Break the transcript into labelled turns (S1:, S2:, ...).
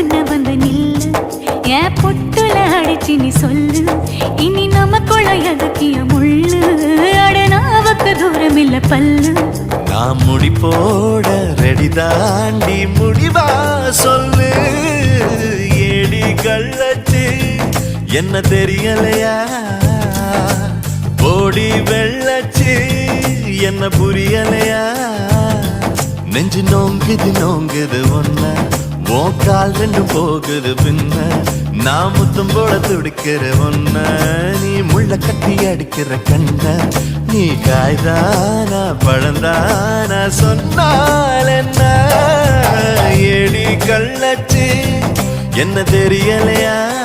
S1: முன்ன வந்து நில்லு. என் பொட்டுல அடிச்சு நீ சொல்லு. இனி நமக்குள்ள எதுக்கிய முள்ளு. அட நாவுக்கு தூரம் இல்ல பல்லு.
S2: நான் முடி போட ரெடி தாண்டி முடிவா சொல்லு. ஏடி கள்ளச்சு என்ன தெரியலையா? போடி வெள்ளச்சு என்ன புரியலையா? நெஞ்சு நோங்குது நோங்குது ஒன்ன கால் ரெண்டு போகுது பின்ன. நான் முத்தம் போல துடிக்கிற ஒன்ன நீ முள்ள கட்டி அடிக்கிற கண்ண. நீ காய்தானா பழந்தானா சொன்னால் என்ன? ஏடி கள்ளச்சு. என்ன தெரியலையா?